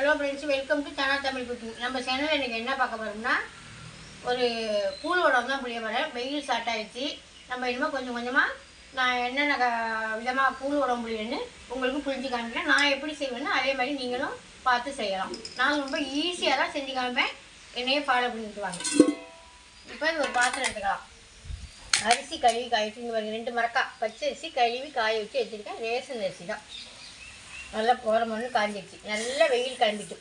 Hello friends welcome to Dhana Tamil cooking நம்ம சேனலில் இன்றைக்கி என்ன பார்க்க போகிறோம்னா ஒரு கூழ் உடம்பு தான் புளிய வர வெயில் ஸ்டார்ட் ஆகிடுச்சு நம்ம இனிமேல் கொஞ்சம் கொஞ்சமாக நான் என்னென்ன விதமாக கூழ் உடம்பு புளியன்னு உங்களுக்கு புரிஞ்சு காமிக்கிறேன். நான் எப்படி செய்வேன்னு அதே மாதிரி நீங்களும் பார்த்து செய்யலாம். நான் ரொம்ப ஈஸியாக தான் செஞ்சு காமிப்பேன். என்னையே ஃபாலோ பண்ணிட்டு வாங்க. இப்போ இது ஒரு பாத்திரம் எடுத்துக்கலாம். அரிசி கழுவி காய வச்சு இங்கே ரெண்டு மரக்கா பச்சை அரிசி கழுவி காய வச்சு வச்சுருக்கேன். ரேஷன் அரிசி தான். நல்லா போகிற மண்ணு காஞ்சிடுச்சு. நல்லா வெயில் கிளம்பிட்டு.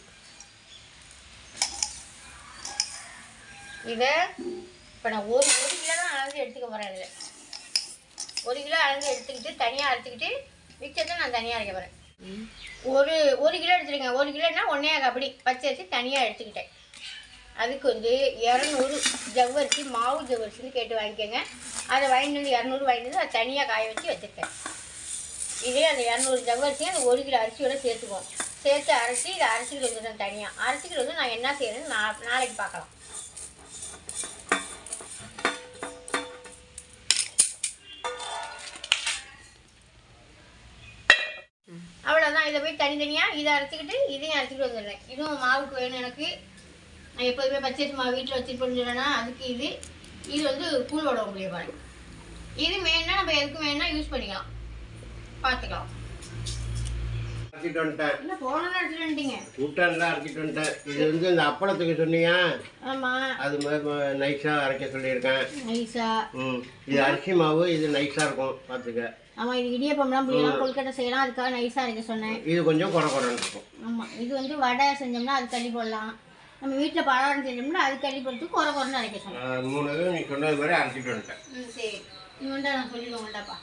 இதை இப்போ நான் ஒரு ஒரு கிலோ தான் அளந்து எடுத்துக்க போகிறேன் இதில் ஒரு கிலோ அளந்து எடுத்துக்கிட்டு தனியாக அரைச்சிக்கிட்டு மிச்சத்தை நான் தனியாக அரைக்க போகிறேன் ஒரு ஒரு கிலோ எடுத்துருங்க. ஒரு கிலோன்னா ஒன்றே அப்படி. பச்சை அரிசி தனியாக எடுத்துக்கிட்டேன். அதுக்கு வந்து இரநூறு ஜவ்வரிசி மாவு ஜவ்வரிசின்னு கேட்டு வாங்கிக்கோங்க. அதை வாங்கிட்டு வந்து இரநூறு வாங்கிட்டு வந்து அதை தனியாக காய வச்சு வச்சுருக்கேன். இதே அந்த இரநூறு ஜவ்வரிசியும் அந்த ஒரு கிலோ அரிசியோட சேர்த்துக்குவோம். சேர்த்து அரைச்சி இதை அரைச்சிக்கிட்டு வந்துடுறேன் தனியாக அரைச்சிக்கிட்டு வந்து நான் என்ன செய்யறேன்னு நா நாளைக்கு பார்க்கலாம். அவ்வளோதான் இதை போய் தனித்தனியாக இதை அரைச்சிக்கிட்டு இதையும் அரைச்சிக்கிட்டு வந்துடுறேன். இதுவும் மாவுக்கு வேணும் எனக்கு. நான் எப்போதுமே பச்சரிசி மாவு வீட்டில் வச்சுருப்பேன்னு சொன்னேன்னா அதுக்கு இது. இது வந்து கூழ் உடம்பு முடிய பாருங்க இது மெயினாக நம்ம எதுக்கு வேணும்னா யூஸ் பண்ணிக்கலாம். பார்த்துக்கலாம் அரைச்சிட்டு வந்துட்டேன் இல்லை போனதான் எடுத்துட்டு வந்துட்டீங்க கூட்டன்லாம் அரைச்சிட்டு வந்துட்டேன் இது வந்து இந்த அப்பளத்துக்கு சொன்னீங்க ஆமாம் அது மாதிரி நைஸாக அரைக்க சொல்லியிருக்கேன். நைஸா ம் இது அரிசி மாவு இது நைஸாக இருக்கும் பார்த்துக்க ஆமாம் இது இடியப்பம்லாம் புளியெல்லாம் கொல்கட்டை செய்யலாம் அதுக்காக நைஸாக அரைக்க சொன்னேன். இது கொஞ்சம் குறை குறைன்னு இருக்கும். ஆமாம் இது வந்து வடை செஞ்சோம்னா அது தள்ளி போடலாம். நம்ம வீட்டில் பலகாரம் செஞ்சோம்னா அது தள்ளி போட்டு குறை குறைன்னு அரைக்க சொன்னேன். மூணு இது நீ சொன்னது மாதிரி அரைச்சிட்டு வந்துட்டேன் ம் சரி. இவன்டா நான் சொல்லிடுவோம்டாப்பா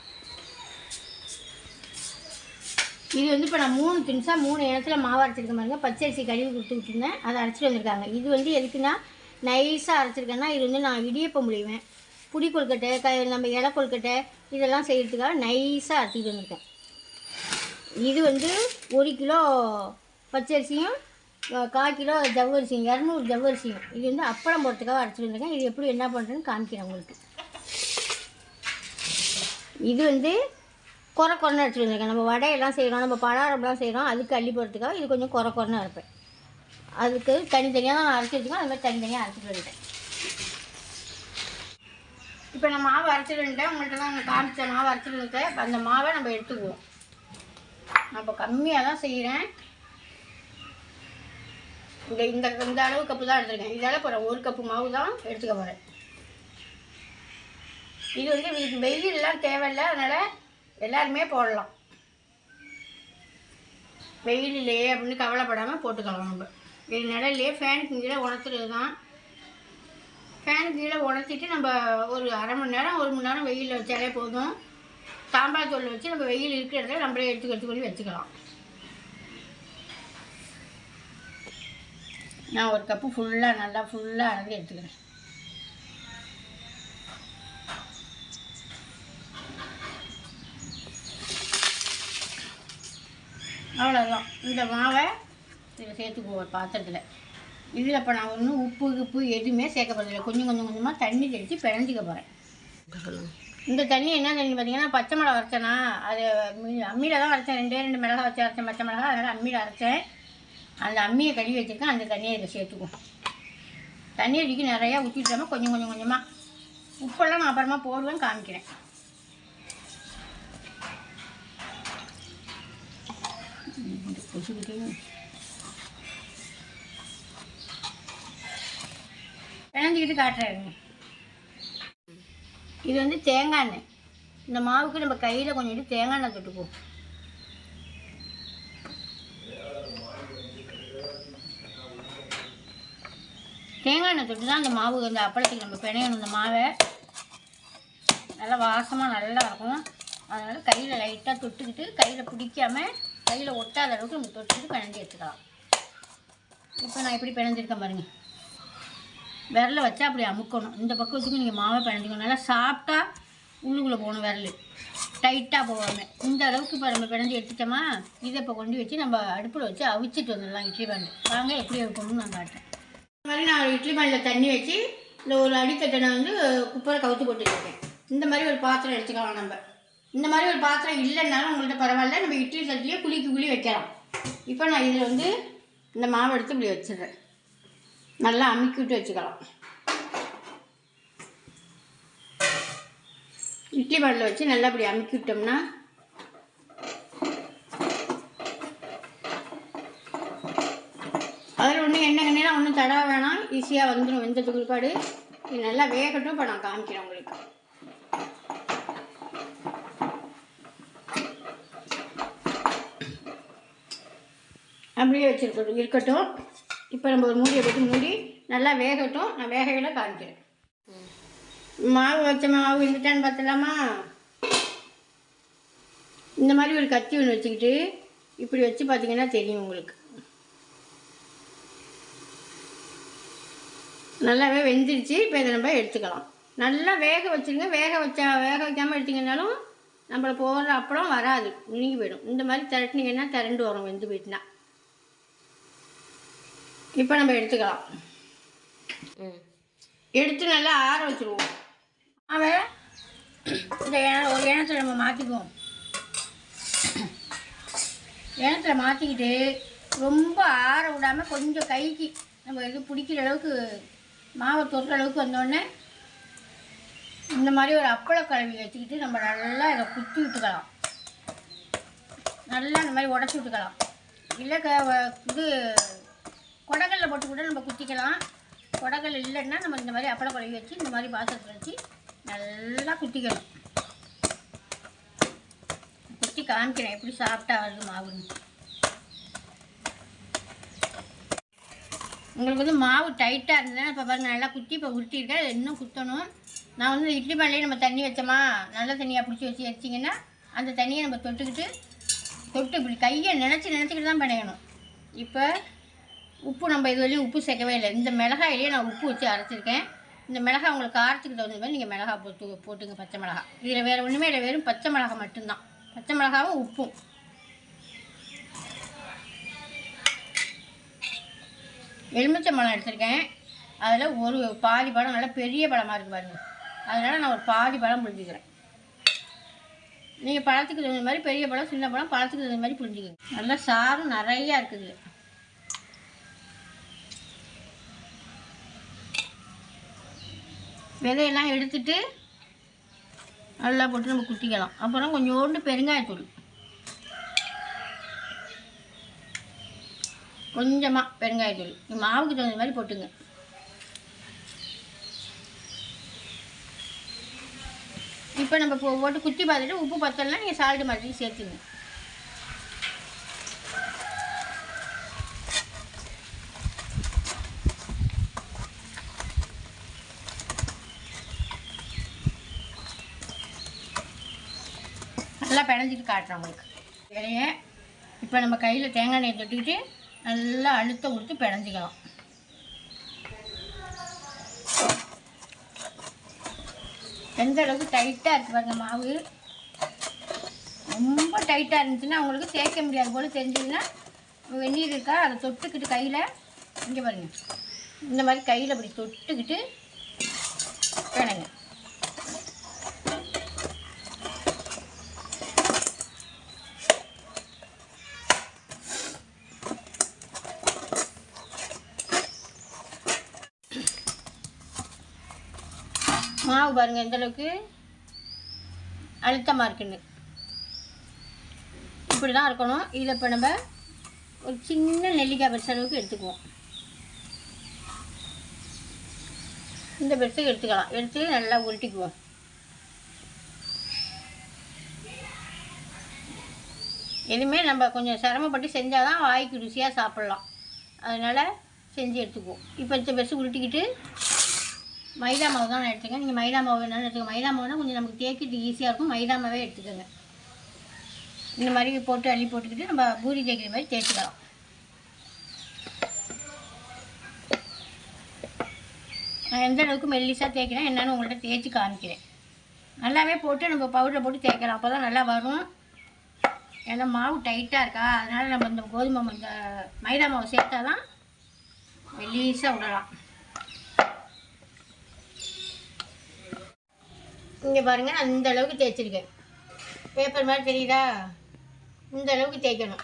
இது வந்து இப்போ நான் மூணு தின்ஸாக மூணு இடத்துல மாவு அரைச்சிருக்க பாருங்க பச்சரிசி கழுவி கொடுத்து இருந்தேன் அதை அரைச்சிட்டு வந்திருக்காங்க. இது வந்து எதுக்குன்னா நைஸாக அரைச்சிருக்கேன்னா இது வந்து நான் இடியப்பம் முடிவேன் புடி கொழுக்கட்டை க நம்ம இலை கொழுக்கட்டை இதெல்லாம் செய்கிறதுக்காக நைஸாக அரைச்சிட்டு வந்திருக்கேன். இது வந்து ஒரு கிலோ பச்சரிசியும் கால் கிலோ ஜவ்வரிசியும் இரநூறு ஜவ்வரிசியும். இது வந்து அப்பளம் போடுறதுக்காக அரைச்சிட்டு வந்திருக்கேன். இது எப்படி என்ன பண்ணுறேன்னு காமிக்கிறேன் உங்களுக்கு. இது வந்து குறை குறைன்னு அரைச்சிட்டு வந்திருக்கேன் நம்ம வடையெல்லாம் செய்கிறோம் நம்ம பலாரம்லாம் செய்கிறோம் அதுக்கு அள்ளி போகிறதுக்காக இது கொஞ்சம் குறை குறைன்னு அரைப்பேன். அதுக்கு தனித்தனியாக தான் நான் அரைச்சி வச்சுக்கோம் அது மாதிரி தனித்தனியாக அரைச்சிட்டு வந்துட்டேன் இப்போ நான் மாவு அரைச்சிட்டு உங்கள்கிட்ட தான் நான் காமிச்ச மாவு அரைச்சிட்டு வந்துட்டேன். அந்த மாவை நம்ம எடுத்துக்குவோம். நான் இப்போ கம்மியாக தான் செய்கிறேன் இந்த இந்த இந்த அளவு கப்பு தான் எடுத்துருக்கேன். இதால் இப்போ ஒரு கப்பு மாவு தான் எடுத்துக்க போகிறேன் இது வந்து வெயிலெலாம் தேவையில்லை. அதனால் எல்லாருமே போடலாம். வெயில் அப்படின்னு கவலைப்படாமல் போட்டுக்கலாம் நம்ம. இது நிலையிலே ஃபேனுக்கு கீழே உணர்த்துறது தான் ஃபேனுக்கு கீழே உணர்த்திட்டு நம்ம ஒரு அரை மணி நேரம் ஒரு மணி நேரம் வெயிலில் வச்சாலே போதும். சாம்பார் தூள் வச்சு நம்ம வெயில் இருக்கிற இடத்துல நம்மளே எடுத்து எடுத்து கொண்டு வச்சுக்கலாம். நான் ஒரு கப்பு ஃபுல்லாக நல்லா ஃபுல்லாக அளந்து எடுத்துக்கிறேன். அவ்வளோதான் இந்த மாவை இதில் சேர்த்துக்குவோம் ஒரு பாத்திரத்தில். இதில் இப்போ நான் ஒன்றும் உப்பு உப்பு எதுவுமே சேர்க்க போகிறதில்ல கொஞ்சம் கொஞ்சம் கொஞ்சமாக தண்ணி தெளித்து பிணைஞ்சிக்க போகிறேன் இந்த தண்ணி என்ன தண்ணி பார்த்தீங்கன்னா பச்சை மிளகா அரைச்சேனா அது அம்மியில் தான் அரைச்சேன் ரெண்டே ரெண்டு மிளகா வச்சு அரைச்சேன் பச்சை மிளகா அதனால் அம்மியில் அரைச்சேன். அந்த அம்மியை கழுவி வச்சுருக்கேன். அந்த தண்ணியை இதில் சேர்த்துக்குவோம் தண்ணி அடிக்கி நிறையா ஊற்றிட்டாமல் கொஞ்சம் கொஞ்சம் கொஞ்சமாக உப்பெல்லாம் நான் அப்புறமா போடுவேன் காமிக்கிறேன். இந்த பிணைஞ்சிக்கிட்டு காட்டுறேன் இது வந்து தேங்காய் எண்ணெய். இந்த மாவுக்கு நம்ம கையில் கொஞ்சம் தேங்காய் எண்ணெய் தொட்டுக்குவோம் தேங்காய் எண்ணெய் தொட்டு தான் அந்த மாவு அந்த அப்பளத்துக்கு நம்ம பிணையணும். இந்த மாவை நல்லா வாசமாக நல்லா இருக்கும். அதனால் கையில் லைட்டாக தொட்டுக்கிட்டு கையில் பிடிக்காம கையில் ஒட்டாத அளவுக்கு நம்ம தொட்டுட்டு பிணைஞ்சி எடுத்துக்கலாம். இப்போ நான் எப்படி பிணைஞ்சிருக்கேன் பாருங்க. விரலை வச்சா அப்படி அமுக்கணும். இந்த பக்கத்துக்கு நீங்கள் மாவை பிணைஞ்சிக்கணும். நல்லா சாப்பிட்டா உள்ளுக்குள்ளே போகணும் விரல். டைட்டாக போகாம. இந்த அளவுக்கு இப்போ நம்ம பிணைஞ்சி எடுத்துட்டோமா இதை இப்போ கொண்டு வச்சு நம்ம அடுப்பில் வச்சு அவிச்சிட்டு வந்துடலாம் இட்லி பாண்டு. வாங்க எப்படி வைக்கணும்னு நான் காட்டேன் இந்த மாதிரி நான் ஒரு இட்லி பாண்டில் தண்ணி வச்சு இல்லை ஒரு அடித்தட்டனை வந்து குப்பரை கவுத்து போட்டுருக்கேன் இந்த மாதிரி ஒரு பாத்திரம் எடுத்துக்கலாம் நம்ம. இந்த மாதிரி ஒரு பாத்திரம் இல்லைன்னாலும் உங்கள்கிட்ட பரவாயில்ல நம்ம இட்லி சட்டிலேயே குழிக்கு குழி வைக்கலாம். இப்போ நான் இதில் வந்து இந்த மாவு எடுத்து இப்படி வச்சிடுறேன். நல்லா அமுக்கி விட்டு வச்சுக்கலாம். இட்லி பாட்டில் வச்சு நல்லா இப்படி அமுக்கி விட்டோம்னா அதில் ஒன்றும் எண்ணெய் கண்ணிலாம் ஒன்றும் தடா வேணாம் ஈஸியாக வந்துடும் வெந்தது குறிப்பாடு இது நல்லா வேகட்டும் இப்போ நான் காமிக்கிறேன் உங்களுக்கு. அப்படியே வச்சுருக்கட்டும். இருக்கட்டும். இப்போ நம்ம ஒரு மூடியை போட்டு மூடி நல்லா வேகட்டும். நான் வேகையில் காமிக்கிறேன். மாவு வச்ச மாவு இருந்துட்டான்னு பார்த்துலாமா இந்த மாதிரி ஒரு கத்தி ஒன்று வச்சுக்கிட்டு இப்படி வச்சு பார்த்தீங்கன்னா தெரியும் உங்களுக்கு. நல்லாவே வெந்துருச்சு. இப்போ இதை நம்ம எடுத்துக்கலாம். நல்லா வேக வச்சுருங்க. வேக வச்சா வேக வைக்காமல் எடுத்தீங்கன்னாலும் நம்மள போடுற அப்பளம் வராது. முழுங்கி போயிடும். இந்த மாதிரி திரட்டினீங்கன்னா திரண்டு வரும். வெந்து போயிட்டுனா. இப்போ நம்ம எடுத்துக்கலாம். எடுத்து நல்லா ஆற வச்சுருவோம். அவன் இந்த ஒரு இனத்தில் நம்ம மாற்றிக்குவோம் இனத்தில் மாற்றிக்கிட்டு ரொம்ப ஆற விடாமல் கொஞ்சம் கைக்கு நம்ம இது பிடிக்கிற அளவுக்கு மாவை தொடுற அளவுக்கு வந்தோடனே இந்த மாதிரி ஒரு அப்பள கழுவி வச்சுக்கிட்டு நம்ம நல்லா இதை குத்தி விட்டுக்கலாம். நல்லா இந்த மாதிரி உடச்சி விட்டுக்கலாம். இல்லை க இது குடகல்ல போட்டு கூட நம்ம குத்திக்கலாம். குடகல் இல்லைன்னா நம்ம இந்த மாதிரி அப்பள குழவி வச்சு இந்த மாதிரி பாத்திரத்தில் வச்சு நல்லா குத்திக்கணும். குத்தி காமிக்கிறேன் எப்படி சாப்பிட்டா வருது மாவுன்னு உங்களுக்கு வந்து மாவு டைட்டாக இருந்ததுன்னா இப்போ பாருங்கள் நல்லா குத்தி இப்போ உருட்டியிருக்கேன். இன்னும் குத்தணும். நான் வந்து இட்லி பானையிலே நம்ம தண்ணி வச்சோமா நல்ல தண்ணியாக பிடிச்சி வச்சு வச்சிங்கன்னா அந்த தண்ணியை நம்ம தொட்டுக்கிட்டு தொட்டு இப்படி கையை நினச்சி நினச்சிக்கிட்டு தான் பிணையணும். இப்போ உப்பு நம்ம இது வரையும் உப்பு சேர்க்கவே இல்லை. இந்த மிளகாயிலேயே நான் உப்பு வச்சு அரைச்சிருக்கேன். இந்த மிளகாய் உங்களுக்கு காரத்துக்கு தகுந்த மாதிரி நீங்கள் மிளகாய் போட்டு போட்டுங்க பச்சை மிளகாய். இதில் வேறு ஒன்றுமே இல்லை. வெறும் பச்சை மிளகாய் மட்டும்தான். பச்சை மிளகாவும் உப்பும். எலுமிச்சை பழம் எடுத்திருக்கேன். அதில் ஒரு பாதி பழம் நல்லா பெரிய பழமாக இருக்குது பாருங்க. அதனால் நான் ஒரு பாதி பழம் புரிஞ்சுக்கிறேன் நீங்கள் பழத்துக்கு தகுந்த மாதிரி பெரிய பழம் சின்ன பழம் பழத்துக்கு தகுந்த மாதிரி புரிஞ்சுக்கோங்க நல்லா சாரும் நிறையா இருக்குது. விதையெல்லாம் எடுத்துட்டு நல்லா போட்டு நம்ம குத்திக்கலாம். அப்புறம் கொஞ்சோண்டு பெருங்காயத்தூள் கொஞ்சமாக பெருங்காயத்தூள் மாவுக்கு தகுந்த மாதிரி போட்டுங்க. இப்போ நம்ம போ போட்டு குத்தி பார்த்துட்டு உப்பு பத்தலாம் நீங்கள் சால்ட்டு மாதிரி சேர்த்துங்க நல்லா பிணைஞ்சிட்டு காட்டுறேன் உங்களுக்கு. இலைய இப்போ நம்ம கையில் தேங்காய் எண்ணெய் தொட்டுக்கிட்டு நல்லா அழுத்தம் கொடுத்து பிணைஞ்சிக்கலாம். எந்த அளவுக்கு டைட்டாக இருக்குது பாருங்க மாவு. ரொம்ப டைட்டாக இருந்துச்சுன்னா அவங்களுக்கு தேய்க்க முடியாது போல் தெரிஞ்சதுன்னா வெந்நீர் இருக்கா அதை தொட்டுக்கிட்டு கையில் இங்கே பாருங்க. இந்த மாதிரி கையில் அப்படி தொட்டுக்கிட்டு பிணைங்க. மாவு பாருங்கள் எந்தளவுக்கு அழுத்தமாக இருக்குன்னு. இப்படி தான் இருக்கணும். இதில் இப்போ நம்ம ஒரு சின்ன நெல்லிக்காய் பெருசு அளவுக்கு எடுத்துக்குவோம். இந்த பெருசுக்கு எடுத்துக்கலாம். எடுத்து நல்லா உருட்டிக்குவோம். எதுவுமே நம்ம கொஞ்சம் சிரமப்பட்டு செஞ்சால் தான் வாய்க்கு ருசியாக சாப்பிட்லாம். அதனால் செஞ்சு எடுத்துக்குவோம். இப்போ இந்த பெருசு உருட்டிக்கிட்டு மைதா மாவு தான் நான் எடுத்துக்கேன். நீங்கள் மைதா மாவு வேணாலும் எடுத்துக்கோங்க. மைதா மாவுனா கொஞ்சம் நமக்கு தேய்க்கிறது ஈஸியாக இருக்கும். மைதா மாவே எடுத்துக்கோங்க. இந்த மாதிரி போட்டு அள்ளி போட்டுக்கிட்டு நம்ம பூரி தேய்க்கிற மாதிரி தேய்ச்சிக்கலாம். நான் எந்த அளவுக்கு மெல்லிஸாக தேய்க்கிறேன் என்னென்னு உங்கள்கிட்ட தேய்ச்சி காமிக்கிறேன். நல்லாவே போட்டு நம்ம பவுடரை போட்டு தேய்க்கலாம். அப்போ தான் நல்லா வரும். ஏன்னா மாவு டைட்டாக இருக்கா? அதனால் நம்ம இந்த கோதுமை இந்த மைதா மாவு சேர்த்தா தான் மெல்லிஸாக விடலாம். இங்கே பாருங்கள் நான் இந்த அளவுக்கு தேய்ச்சிருக்கேன். பேப்பர் மாதிரி தெரியுதா? இந்த அளவுக்கு தேய்க்கணும்.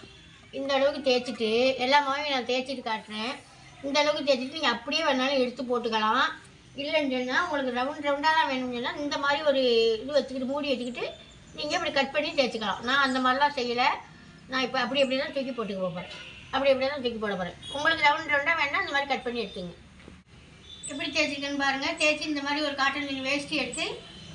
இந்த அளவுக்கு தேய்ச்சிட்டு எல்லா மாவையும் நான் தேய்ச்சிட்டு காட்டுறேன். இந்த அளவுக்கு தேய்ச்சிட்டு நீங்கள் அப்படியே வேணாலும் எடுத்து போட்டுக்கலாம். இல்லைன்னு சொன்னால் உங்களுக்கு ரவுண்ட் ரவுண்டாக தான் வேணும்னு சொன்னால் இந்த மாதிரி ஒரு இது வச்சுக்கிட்டு மூடி வச்சுக்கிட்டு நீங்கள் இப்படி கட் பண்ணி தேய்ச்சிக்கலாம். நான் அந்த மாதிரிலாம் செய்யலை. நான் இப்போ அப்படி அப்படி தான் தூக்கி போட்டுக்க போகிறேன் அப்படி அப்படி தான் தூக்கி போட போகிறேன் உங்களுக்கு ரவுண்ட் ரவுண்டாக வேணால் இந்த மாதிரி கட் பண்ணி எடுத்துங்க. எப்படி தேய்ச்சிருக்கேன்னு பாருங்கள் தேய்ச்சி இந்த மாதிரி ஒரு காட்டன் துணி வேஷ்டி எடுத்து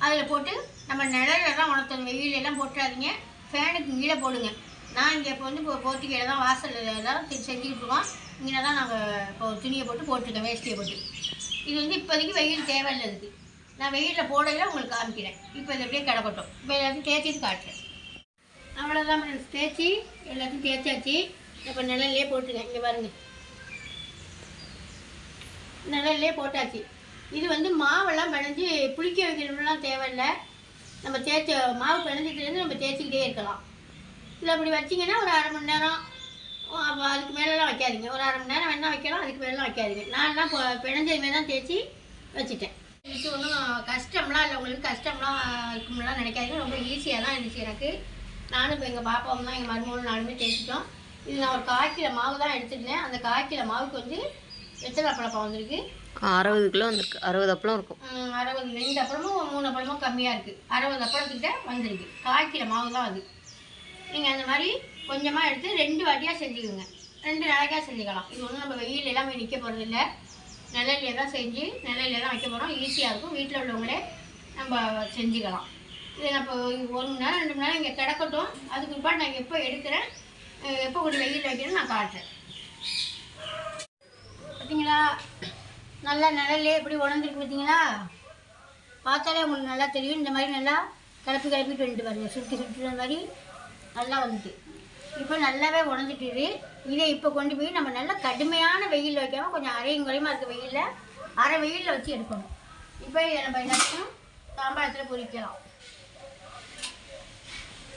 அதில் போட்டு நம்ம நிழலெல்லாம் உணர்த்தணும். வெயிலெல்லாம் போட்டுறாதீங்க. ஃபேனுக்கு கீழே போடுங்க. நான் இங்கே இப்போ வந்து இப்போ போர்த்திக்கையில் தான் வாசலில் தான் செஞ்சுக்கிட்டு இருக்கோம். இங்கே தான் நாங்கள் இப்போ துணியை போட்டு போட்டிருக்கோம் வேஷ்டியை போட்டு. இது வந்து இப்போதைக்கு வெயில் தேவையில்லை இதுக்கு நான் வெயிலில் போடையில உங்களுக்கு காமிக்கிறேன். இப்போ இது அப்படியே கிடக்கட்டும். இப்போ எல்லாத்தையும் தேய்ச்சிட்டு காட்டுறேன். அவ்வளோதான் தேய்ச்சி எல்லாத்தையும் தேய்ச்சாச்சு. இப்போ நிழல்லே போட்டுருக்கேன். இங்கே பாருங்கள் நிழல்லே போட்டாச்சு. இது வந்து மாவெல்லாம் பிணைஞ்சு புளிக்க தேவையில்லை. நம்ம தேய்ச்ச மாவு பிணைஞ்சதுலேருந்து நம்ம தேய்ச்சிக்கிட்டே இருக்கலாம். இல்லை அப்படி வச்சிங்கன்னா ஒரு அரை மணி நேரம் அப்போ அதுக்கு மேலெலாம் வைக்காதீங்க. ஒரு அரை மணி நேரம் வேணால் வைக்கலாம் அதுக்கு மேலெலாம் வைக்காதீங்க. நான்லாம் இப்போ பிணைஞ்சதுமே தான் தேய்ச்சி வச்சுட்டேன். இது ஒன்றும் கஷ்டம்லாம் இல்லை. உங்களுக்கு கஷ்டம்லாம் இருக்கும்லாம் நினைக்காதீங்க. ரொம்ப ஈஸியாக தான் இருந்துச்சு எனக்கு. நானும் இப்போ எங்கள் பாப்பாவும் தான் எங்கள் மருமகளும் நானுமே தேய்ச்சிட்டோம். இது நான் ஒரு காய்க்கில மாவு தான் எடுத்துருந்தேன் அந்த கால் மாவுக்கு வந்து வெத்தலை அப்பளப்பம் வந்திருக்கு. அறுபது கிலோ வந்துருக்கு. அறுபது அப்பளம் இருக்கும். அறுபது. ரெண்டு அப்பளமும் மூணு அப்பளமும் கம்மியாக இருக்குது அறுபது அப்பளத்துக்கிட்ட வந்துருக்கு. கால் கிலோ மாவு தான் அது. நீங்கள் அந்த மாதிரி கொஞ்சமாக எடுத்து ரெண்டு வாட்டியாக செஞ்சுக்கோங்க. ரெண்டு நாளைக்காக செஞ்சுக்கலாம். இது ஒன்றும் நம்ம வெயில் எல்லாம் போய் நிற்க போகிறது இல்லை தான் செஞ்சு நிலையில தான் வைக்க போகிறோம் ஈஸியாக இருக்கும். வீட்டில் உள்ளவங்களே நம்ம செஞ்சுக்கலாம். இது நான் இப்போ ஒரு மணி நேரம் ரெண்டு மணி நேரம் இங்கே கிடக்கட்டும். அதுக்கு பிற்பாடு நான் எப்போ எடுக்கிறேன் எப்போ கொஞ்சம் வெயில் வைக்கிறேன்னு நான் காட்டுறேன். பார்த்தீங்களா நல்லா நிழல்லே எப்படி உணர்ந்துருக்கு பார்த்தீங்களா? பார்த்தாலே உங்களுக்கு நல்லா தெரியும். இந்த மாதிரி நல்லா கிளப்பி கிளப்பிட்டு வந்துட்டு பாருங்க சுற்றி சுருட்டுற மாதிரி நல்லா வந்துட்டு. இப்போ நல்லாவே உணர்ந்துட்டுது இதை இப்போ கொண்டு போய் நம்ம நல்லா கடுமையான வெயிலில் வைக்காமல் கொஞ்சம் அரையும் குறையுமா இருக்க வெயிலில் அரை வெயிலில் வச்சு எடுக்கணும். இப்போ இதை நம்ம எல்லாத்தையும் தாம்பாளத்தில் பொரிக்கலாம்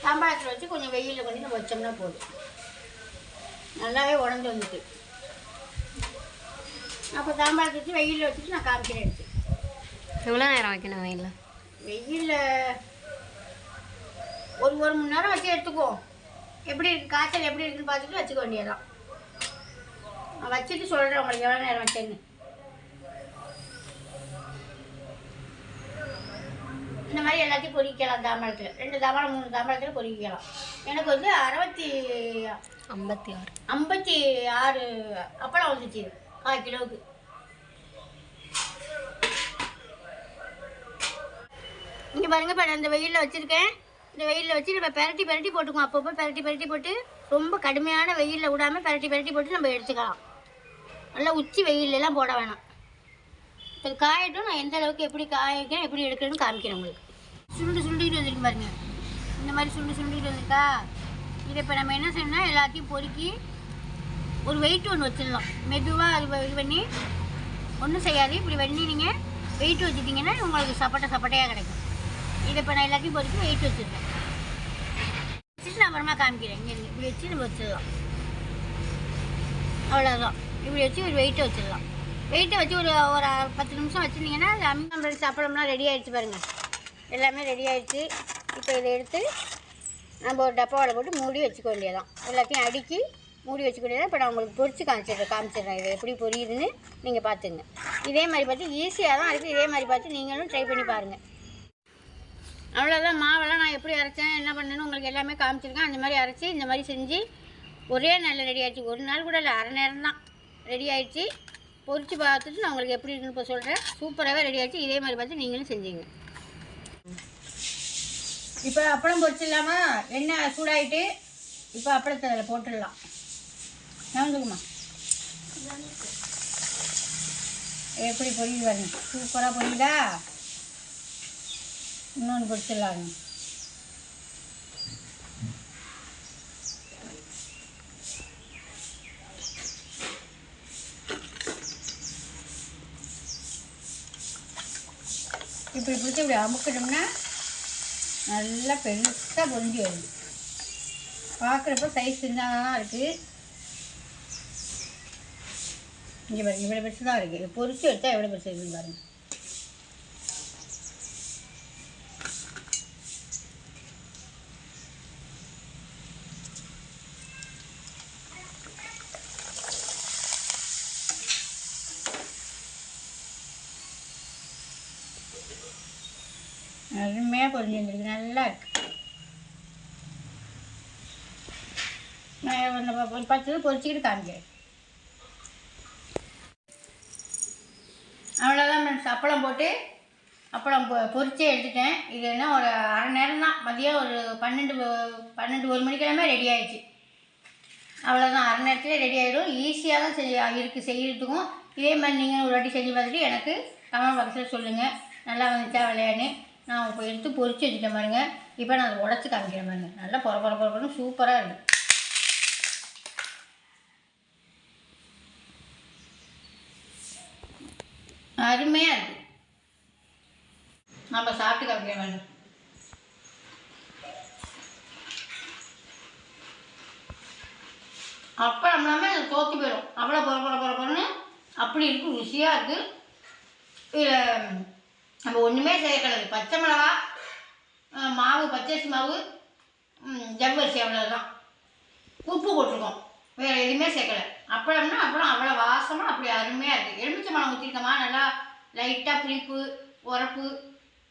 தாம்பாளத்தில் வச்சு கொஞ்சம் வெயிலில் கொஞ்சம் நம்ம வச்சோம்னா போதும். நல்லாவே உடஞ்சி வந்துட்டு. அப்போ தாம்பாளத்தை வச்சு வெயிலில் வச்சுட்டு நான் காமிக்கிறேன் எடுத்து எவ்வளோ நேரம் வைக்கணும் வெயிலில்? வெயிலில் ஒரு ஒரு மணி நேரம் வச்சு எடுத்துக்குவோம் எப்படி இருக்கு காய்ச்சல் எப்படி இருக்குன்னு பார்த்துட்டு வச்சுக்க வேண்டியதான் நான் வச்சுட்டு சொல்கிறேன் உங்களுக்கு எவ்வளோ நேரம் வச்சேன்னு இந்த மாதிரி எல்லாத்தையும் பொரிக்கலாம் தாம்பழத்தில் ரெண்டு தாம்பழம் மூணு தாம்பழத்தில் பொரிக்கலாம் எனக்கு வந்து அறுபத்தி ஐம்பத்தி ஆறு. ஐம்பத்தி ஆறு அப்பளம் வந்துச்சு. கால் கிலோவுக்கு இங்கே பாருங்க இப்போ நான் இந்த வெயிலில் வச்சுருக்கேன். இந்த வெயிலில் வச்சு நம்ம பெரட்டி பெரட்டி போட்டுக்குவோம். அப்பப்போ பெரட்டி பெரட்டி போட்டு ரொம்ப கடுமையான வெயிலில் விடாமல் பெரட்டி பெரட்டி போட்டு நம்ம எடுத்துக்கலாம். நல்லா உச்சி வெயிலெலாம் போட வேணாம். இப்போ காயட்டும் நான் எந்த அளவுக்கு எப்படி காய வைக்கிறேன் எப்படி எடுக்கிறேன்னு காமிக்கிறேன் உங்களுக்கு. சுருண்டு சுருண்டிட்டு வந்துருக்கு பாருங்க. இந்த மாதிரி சுருண்டு சுருண்டிட்டு வந்துருக்கா? இதை இப்போ நம்ம என்ன செய்யணும்னா எல்லாத்தையும் பொறுக்கி ஒரு வெயிட் ஒன்று வச்சிடலாம். மெதுவாக அது இது பண்ணி ஒன்றும் செய்யாது. இப்படி பண்ணி நீங்கள் வெயிட் வச்சுட்டிங்கன்னா உங்களுக்கு சப்பட்டை சப்பட்டையாக கிடைக்கும். இதை இப்போ நான் எல்லாத்தையும் பொறுத்து வெயிட் வச்சுருக்கேன். வச்சுட்டு நான் அப்புறமா காமிக்கிறேன். இங்கே இப்படி வச்சு நம்ம வச்சிடலாம். அவ்வளோதான் இப்படி வச்சு ஒரு வெயிட்டை வச்சிடலாம். வெயிட்டை வச்சு ஒரு ஒரு பத்து நிமிஷம் வச்சுருந்தீங்கன்னா அது அம்மி நம்மளுக்கு சாப்பிடம்லாம் ரெடி ஆகிடுச்சு பாருங்கள் எல்லாமே ரெடி ஆகிடுச்சு இப்போ இதை எடுத்து நம்ம ஒரு டப்பாவில் போட்டு மூடி வச்சுக்க வேண்டியதான் எல்லாத்தையும் அடுக்கி மூடி வச்சுக்க இப்போ நான் உங்களுக்கு பொறிச்சு காமிச்சிடுறேன் காமிச்சிடுறேன் இது. எப்படி பொரியுதுன்னு நீங்கள் பார்த்துங்க. இதே மாதிரி பார்த்து ஈஸியாக தான் இருக்குது இதே மாதிரி பார்த்து நீங்களும் ட்ரை பண்ணி பாருங்கள் அவ்வளோதான் மாவெல்லாம் நான் எப்படி அரைச்சேன் என்ன பண்ணேன்னு உங்களுக்கு எல்லாமே காமிச்சிருக்கேன். அந்த மாதிரி அரைச்சி இந்த மாதிரி செஞ்சு ஒரே நாளில் ரெடி ஆகிடுச்சு ஒரு நாள் கூட இல்லை அரை நேரம் தான். ரெடி ஆகிடுச்சு பொறிச்சு பார்த்துட்டு நான் உங்களுக்கு எப்படி இருக்குன்னு இப்போ சொல்கிறேன் சூப்பராகவே ரெடி ஆகிடுச்சு இதே மாதிரி பார்த்து நீங்களும் செஞ்சீங்க. இப்போ அப்பளம் பொரிச்சிடலாமா எண்ணெய் சூடாயிட்டு இப்போ அப்பளத்தை அதில் போட்டுடலாம். நவந்துக்குமா எப்படி பொரியல் வரணும் சூப்பராக பொரியுதா? இன்னொன்று பொரிச்சிடலாங்க இப்படி பிடிச்சி இப்படி அமுக்கிட்டோம்னா நல்லா பெருசாக பொரிஞ்சு வரும். பார்க்குறப்ப சைஸ் சின்னதாக தான் இருக்குது இங்கே பாருங்கள் இவ்வளோ பெருசு தான் இருக்குது பொறிச்சு எடுத்தால் எவ்வளோ பெருசு இருக்குன்னு பாருங்கள் அருமையாக பொரிஞ்சு வந்துருக்கு. நல்லா இருக்கு. நான் ஒரு பத்து பொரிச்சுக்கிட்டு காமிக்கிறேன். ஃப்ரெண்ட்ஸ் அப்பளம் போட்டு அப்பளம் பொ பொறிச்சே எடுத்துட்டேன். இது என்ன ஒரு அரை நேரம் தான். மதியம் ஒரு பன்னெண்டு பன்னெண்டு ஒரு மணிக்கெல்லாமே ரெடி ஆகிடுச்சு அவ்வளோதான் அரை நேரத்தில் ரெடி ஆகிடும் ஈஸியாக தான் செய்ய இருக்குது செய்கிறதுக்கும் இதே மாதிரி நீங்கள் ஒரு வாட்டி செஞ்சு பார்த்துட்டு எனக்கு கமெண்ட் பாக்ஸில் சொல்லுங்கள் நல்லா வந்துச்சா விளையாடுன்னு நான் இப்போ எடுத்து பொறிச்சு வச்சுட்டேன் பாருங்க. இப்போ நான் அதை உடச்சி காமிக்கிறேன் பாருங்கள் நல்லா பொற பொற பொறன்னு சூப்பராக இருக்குது அருமையாக இருக்குது நம்ம சாப்பிட்டு காமிக்கிறேன் அப்புறம் நம்மளாமே அது தோக்கி போயிடும் அவ்வளோ பொற பொற பொற பொறன்னு அப்படி இருக்கும் ருசியாக இருக்குது இதில் நம்ம ஒன்றுமே சேர்க்கறது பச்சை மிளகா மாவு பச்சரிசி மாவு ஜவ்வரிசி அவ்வளோதான் உப்பு போட்டிருக்கோம். வேறு எதுவுமே சேர்க்கலை. அப்புறம்னா அப்புறம் அவ்வளோ வாசமாக அப்படி அருமையாக இருக்குது எலுமிச்சை பழம் நல்லா லைட்டாக புளிப்பு உரப்பு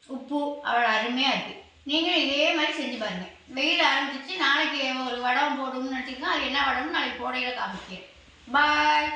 உப்பு அவ்வளோ அருமையாக இருக்குது நீங்களும் இதே மாதிரி செஞ்சு பாருங்கள் வெயில் ஆரம்பிச்சிச்சு நாளைக்கு ஒரு வடம் போடணும்னு நினச்சிக்கலாம் அது என்ன வடம்னு நாளைக்கு போடையில் காமிக்கிறேன். பாய்